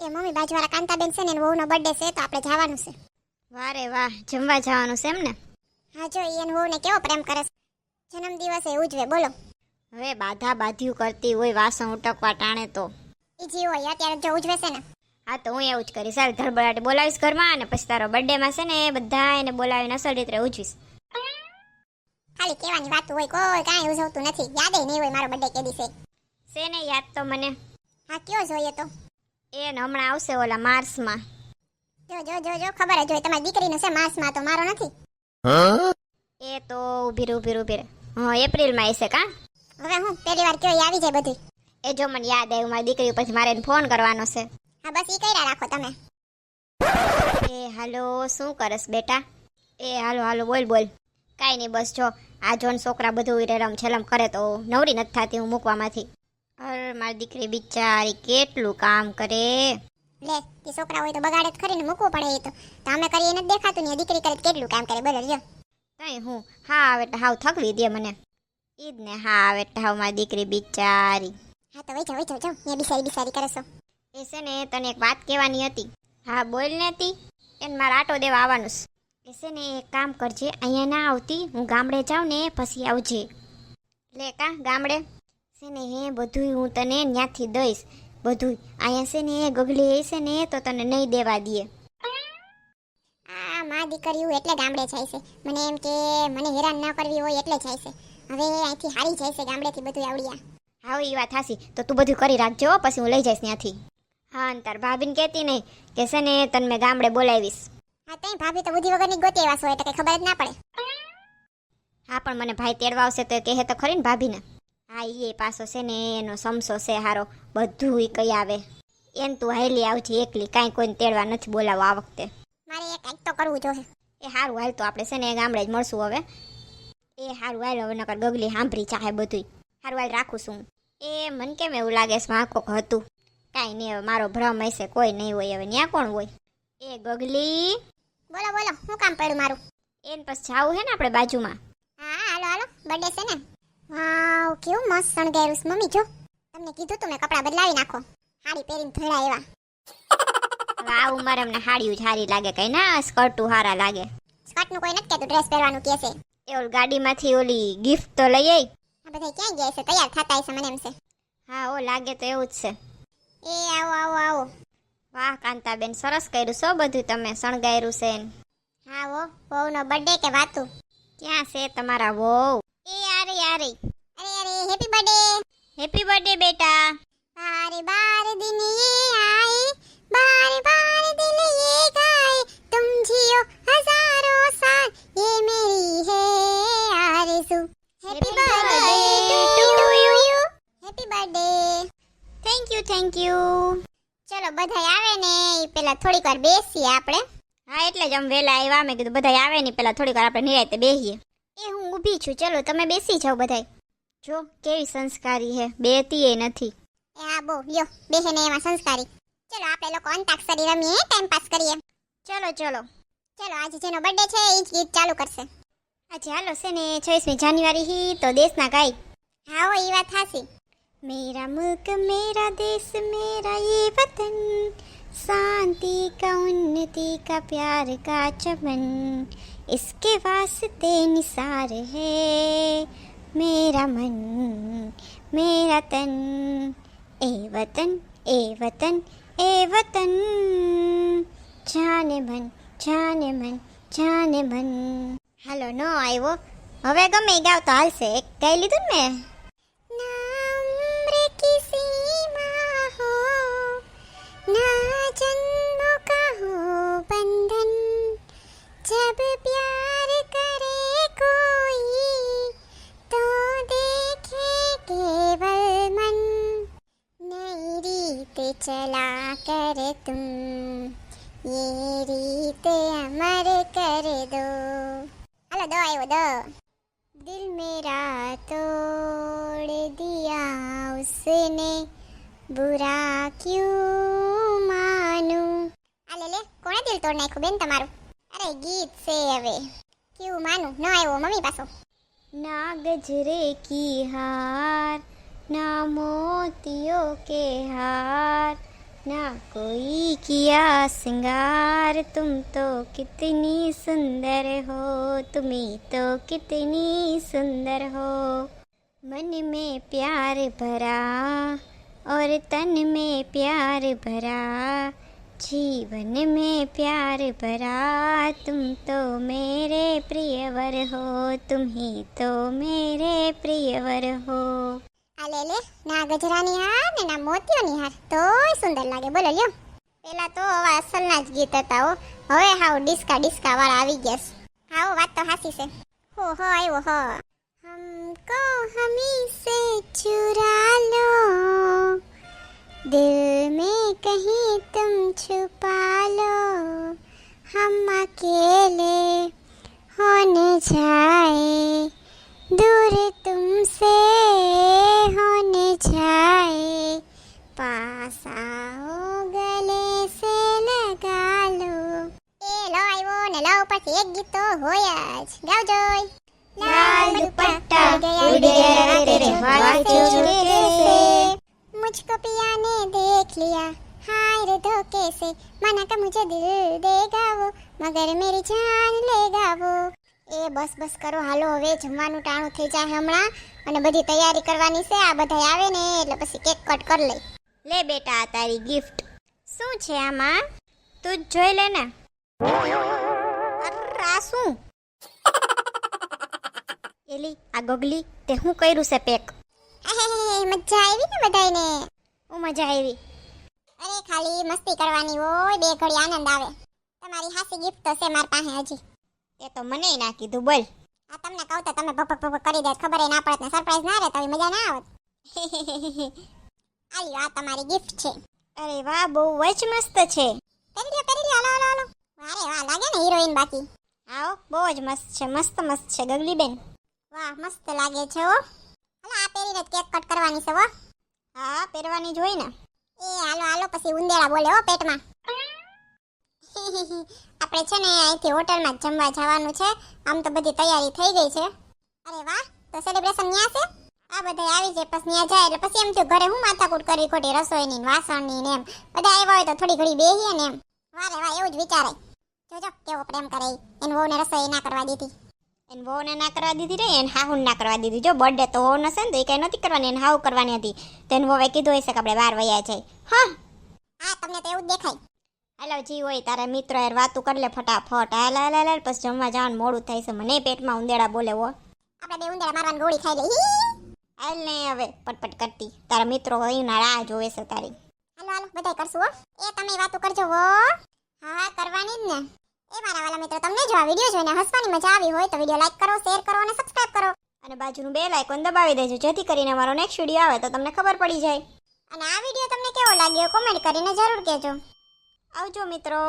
એ mummy બાજુવાળા Kantaben છે ને એનો વહુનો બર્થડે છે તો આપણે જવાનું છે. વારે વાહ જમવા જવાનું છે એમ ને? હા જો એનો વહુને કેવો પ્રેમ કરે છે. જન્મદિવસે ઉજવે બોલો. હવે બાધા બાધ્યું કરતી હોય વાસણ ઉટકવા ટાણે તો. એ જી હોય અત્યારે જો ઉજવે છે ને. હા તો હું એવું જ કરીશ. હાલ ધડબડાટી બોલાવીશ ઘરમાં અને પછી તારો birthday માં છે ને એ બધા એને બોલાવીને અસલ રીતે ઉજવીશ. ખાલી કહેવાની વાત હોય કોઈ કાંઈ ઉજવતું નથી. યાદ નહીં હોય મારો બર્થડે કે દિવસે. છે ને યાદ તો મને. હા કયો જોઈએ તો? એ ને હમણાં આવશે ઓલા માર્સમાં. જો જો જો જો ખબર જ હોય તમારી દીકરીનું છે માસમાં તો મારો નથી. એ તો ઊભી રે ઊભી ઊભી રે હા એપ્રિલમાં આવશે કા? હવે હું પહેલી વાર કયો આવી જાય બધી. એ જો મને યાદ આવ્યું મારી દીકરી ઉપર મારે ફોન કરવાનો છે. હા બસ એ કર્યા રાખો તમે. એ હાલો શું કરસ બેટા? એ હાલો હાલો બોલ બોલ. કાંઈ નહીં બસ જો. આ જોન છોકરા બધું રેલમ રમ છલમ કરે તો નવરી નથી થતી હું મૂકવામાંથી. અરે મારી દીકરી બિચારી કેટલું કામ કરે. લે તે છોકરા હોય તો બગાડે જ ખરીને મૂકવું પડે એ તો. તમે કરી કરીએ નથી દેખાતું ને દીકરી કરે તો કેટલું કામ કરે બરાબર જો તઈ હું હા આવે તો હાવ થકવી દે મને. ઈ જ ને હા આવે તો હાવ મારી દીકરી બિચારી. હા તો વઈ જાવ વઈ જાવ જાવ ને બિસારી બિસારી કરે છો. એ છે ને તને એક વાત કહેવાની હતી. હા બોલ ને હતી એને મારા આટો દેવા આવવાનું છે. એ છે ને એક કામ કરજે અહીંયા ના આવતી હું ગામડે જાઉં ને પછી આવજે. લે કા ગામડે? છે ને એ બધું હું તને ત્યાંથી દઈશ. બધું અહીંયા છે ને ગગલી છે ને તો તને નહીં દેવા દે આ મા દીકરીઓ એટલે ગામડે જાય છે. મને એમ કે મને હેરાન ના કરવી હોય એટલે જાય છે. હવે અહીંથી હારી જાય છે ગામડેથી બધું આવડ્યા. હા એ વાત હાસી તો તું બધું કરી રાખજો પછી હું લઈ જઈશ ત્યાંથી. હા તાર ભાભીને કહેતી નહીં કે છે ને તને મેં ગામડે બોલાવીશ. હા તઈ ભાભી તો બુદ્ધિ વગરની ગોતી એવા છો એટલે કઈ ખબર જ ના પડે. હા પણ મને ભાઈ તેડવા આવશે તો કહે તો ખરી ને ભાભીને. હા એ પાછો છે ને એનો સમસો છે હારો. બધું ઈ કઈ આવે. એન તું હાલી આવજે એકલી કાંઈ કોઈને તેડવા નથી બોલાવો આ વખતે. મારે એ કંઈક તો કરવું જોઈએ એ સારું હાલ તો આપણે છે ને ગામડે જ મળશું હવે. એ સારું હાલ હવે નકર ગગલી સાંભળી ચાહે બધુંય. સારું હાલ રાખું છું એ મને કેમ એવું લાગે છે માં કોક હતું? કાંઈ નહીં હવે મારો ભ્રમ હશે કોઈ નહીં હોય હવે. ત્યાં કોણ હોય? એ ગગલી. બોલો બોલો શું કામ પડ્યું મારું? એને પછી જાવું હે ને આપણે બાજુમાં? હા હાલો હાલો. બર્થડે છે ને? વાવ કેવું મસ્ત શણગાર્યું છે મમ્મી જો. તમને કીધું તું મેં કપડાં બદલાવી નાખો. હાડી પહેરીને ધોળા એવા. વાવ આ અમને હાડીયું જ સારી લાગે કઈ ના સ્કર્ટું સારા લાગે. સ્કર્ટનું કોઈ નથી કહેતું ડ્રેસ પહેરવાનું કહે છે. એ ઓલ ગાડીમાંથી ઓલી ગિફ્ટ તો લઈ આઈ. આ બધા ક્યાં ગયા છે? તૈયાર થતા છે મને એમ છે. હા ઓ લાગે તો એવું જ છે. એ આવો આવો આવો. વાહ કાંતાબેન સરસ કર્યું છો બધું તમે શણગાર્યું છે હા વો વહુનો બર્થડે કે વાતું? ક્યાં છે તમારા વહુ? યાર અરે અરે હેપી બર્થડે હેપી બર્થડે બેટા બાર બાર દિન યે આયે બાર બાર દિન યે ગાય તુમ જીઓ હજારો સાલ યે મેરી હે Arzoo happy birthday to you happy birthday thank you thank you ચલો બધાય આવે ને એ પહેલા થોડીક વાર બેસીએ આપણે. હા એટલે જ અમે વહેલા આવ્યા મેં કીધું બધાય આવે ને પહેલા થોડીક વાર આપણે નિરાયતે બેસીએ એ હું ઊભી છું ચલો તમે બેસી જાઓ બધાય જો કેવી સંસ્કારી હે બેતી એ નથી એ હા બો લ્યો બેહે ને એમાં સંસ્કારી ચલો આપણે લોકો અંતાક્ષરી રમીએ ટાઈમ પાસ કરીએ ચલો ચલો ચલો આજે જેનો બર્થડે છે એ જ ગીત ચાલુ કરશે આજે હાલો છે ને છવ્વીસમી જાન્યુઆરી હી તો દેશના ગાય હા હો એ વાત હાસી मेरा मुल्क मेरा देश मेरा ये वतन शांति का उन्नति का प्यार का चमन इसके वास्ते निसार है मेरा मन मेरा तन ए वतन ए वतन ए वतन જાને મન જાને મન જાને મન હાલો નો આવ્યો હવે ગમે ઈ ગાવ તો હાલશે એક ગાઈ લીધું ને મેં रीत चला कर तुम ये रीत अमर कर दो हेलो दो आयो दो दिल मेरा तोड़ दिया उसने बुरा क्यों मानूं આલે લે કોણે દિલ તોડ નાખ્યું બેન તમારું અરે ગીત છે હવે કેવું માનું ન આવ્યો મમ્મી પાછો ना गजरे की हार ना मोतियों के हार। ना कोई किया सिंगार तुम तो कितनी सुंदर हो। तुम्हें तो कितनी सुंदर हो। मन में प्यार भरा और तन में प्यार भरा। जीवन में प्यार भरा। तुम तो मेरे प्रियवर हो। तुम ही तो मेरे प्रियवर हो। લે લે ના ગજરાની હાર ને ના મોતીઓની હાર તોય સુંદર લાગે બોલો લ્યો પેલા તો આવા અસલના જ ગીત હતા હો હવે હાવ ડિસ્કા ડિસ્કા વાળા આવી ગયા છે હાવ વાત તો હાસી છે હો હો આવ્યો હો हमको हमी से चुरा लो दिल में कहीं तुम छुपा लो हम अकेले होने जाए એક ગીત તો હોય જ. ગાવજો લાલ દુપટ્ટા ઉડ તેરે હાથ ચુકે સે મુજકો પિયા ને દેખ લિયા. હાય રે ધોકે સે મના કા મુજે દિલ દેગા વો મગર મેરી જાન લેગા વો એ બસ બસ કરો હાલો હવે જમવાનું ટાણું થઈ જાય હમણાં અને બધી તૈયારી કરવાની છે આ બધા આવે ને એટલે પછી કેક કટ કરી લે લે બેટા તારી ગિફ્ટ શું છે આમાં? તું જ જોઈ લે ને. આ શું? એલી આ ગગલી તે શું કર્યું છે પેક? મજા આવી ને બધાને હું મજા આવી. અરે ખાલી મસ્તી કરવાની હોય બે ઘડી આનંદ આવે. તમારી હાસી ગિફ્ટ તો છે મારી પાસે હજી. એ તો મને ના કીધું બોલ. આ તમને કહું તો તમે ભપક ભપક કરી દે ખબર ના પડત ને સરપ્રાઈઝ ના રહે તો મજા ના આવત આલી આ તમારી ગિફ્ટ છે. અરે વાહ બહુ જ મસ્ત છે. પહેરી લ્યો પહેરી લ્યો હાલો હાલો હાલો. વારે વાહ લાગે ને હિરોઈન બાકી. આવો, બહુ જ મસ્ત છે, મસ્ત મસ્ત છે, ગગલીબેન. વાહ, મસ્ત લાગે છે હો. હાલો, આ પહેરીને કેક કટ કરવાની છે હો. હા, પહેરવાની જ ને. એ, હાલો હાલો, પછી ઉંદેડા બોલે હો પેટમાં. આપણે છે ને અહીંથી હોટલમાં જમવા જવાનું છે. આમ તો બધી તૈયારી થઈ ગઈ છે. અરે વાહ, તો સેલિબ્રેશન ન્યા છે? આ બધા આવી જાય, પછી ન્યા જાય, એટલે પછી એમ થયું, ઘરે હું માથાકૂટ કરી ખોટી, રસોઈની વાસણની ને એમ. બધા આવ્યા હોય તો થોડી ઘડી બેહીએ ને એમ. વારે વાહ એવું જ વિચારાય. જોજો કેવો પ્રેમ કરે એને વહુને રસોઈ ના કરવા દીધી. એને વહુને ના કરવા દીધી રે એને હાહુ ના કરવા દીધી. જો બર્થડે તો વહુ છે ને તો એ કઈ નથી કરવાની એને હાવ કરવાની હતી. તેને વહુએ કીધું હશે કે આપણે બહાર વયા જાય. હા? હા તમને તો એવું જ દેખાય. હાલો જી હોય તારા મિત્રો યાર વાતું કરી લે ફટાફટ. હાલ હાલ હાલ પછી જમવા જવાનું મોડું થાય છે. મને પેટમાં ઉંદેડા બોલે હો. આપણે બે ઉંદેડા મારવાની ગોળી ખાઈ લઈ હાલ નહીં હવે પટપટ કરતી. તારા મિત્રો અહીંના રાહ જોવે છે તારી. હાલો હાલો બધા કરશું હો. એ તમે વાતો કરજો હો. હા કરવાની જ ને. એ મારા વાલા મિત્રો તમને જો આ વીડિયો જોઈને હસવાની મજા આવી હોય તો વીડિયો લાઈક કરો શેર કરો અને સબસ્ક્રાઇબ કરો. અને બાજુનું બે આઇકોન દબાવી દેજો જેથી કરીને અમારો નેક્સ્ટ વીડિયો આવે તો તમને ખબર પડી જાય. અને આ વીડિયો તમને કેવો લાગ્યો કોમેન્ટ કરીને જરૂર કહેજો. આવજો મિત્રો.